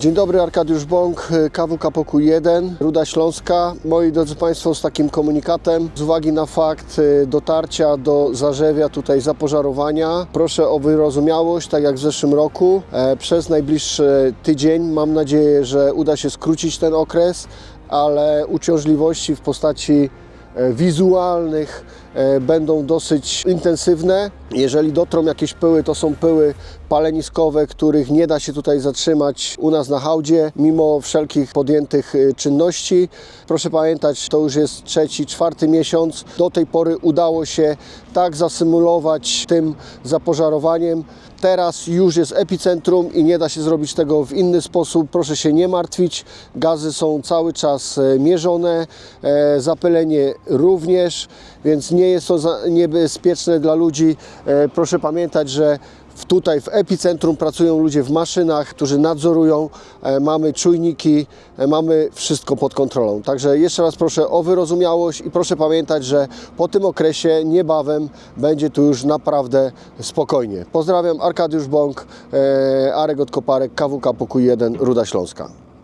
Dzień dobry, Arkadiusz Bąk, KWK Pokój 1, Ruda Śląska. Moi drodzy Państwo, z takim komunikatem, z uwagi na fakt y, dotarcia do zarzewia tutaj zapożarowania, proszę o wyrozumiałość, tak jak w zeszłym roku. E, Przez najbliższy tydzień mam nadzieję, że uda się skrócić ten okres, ale uciążliwości w postaci e, wizualnych e, będą dosyć intensywne. Jeżeli dotrą jakieś pyły, to są pyły paleniskowe, których nie da się tutaj zatrzymać u nas na hałdzie, mimo wszelkich podjętych e, czynności. Proszę pamiętać, to już jest trzeci, czwarty miesiąc. Do tej pory udało się tak zasymulować tym zapożarowaniem. Teraz już jest epicentrum i nie da się zrobić tego w inny sposób. Proszę się nie martwić. Gazy są cały czas e, mierzone, e, zapylenie również, więc nie jest to niebezpieczne dla ludzi. E, Proszę pamiętać, że Tutaj w epicentrum pracują ludzie w maszynach, którzy nadzorują, e, mamy czujniki, e, mamy wszystko pod kontrolą. Także jeszcze raz proszę o wyrozumiałość i proszę pamiętać, że po tym okresie niebawem będzie tu już naprawdę spokojnie. Pozdrawiam, Arkadiusz Bąk, Arek od Koparek, KWK Pokój 1, Ruda Śląska.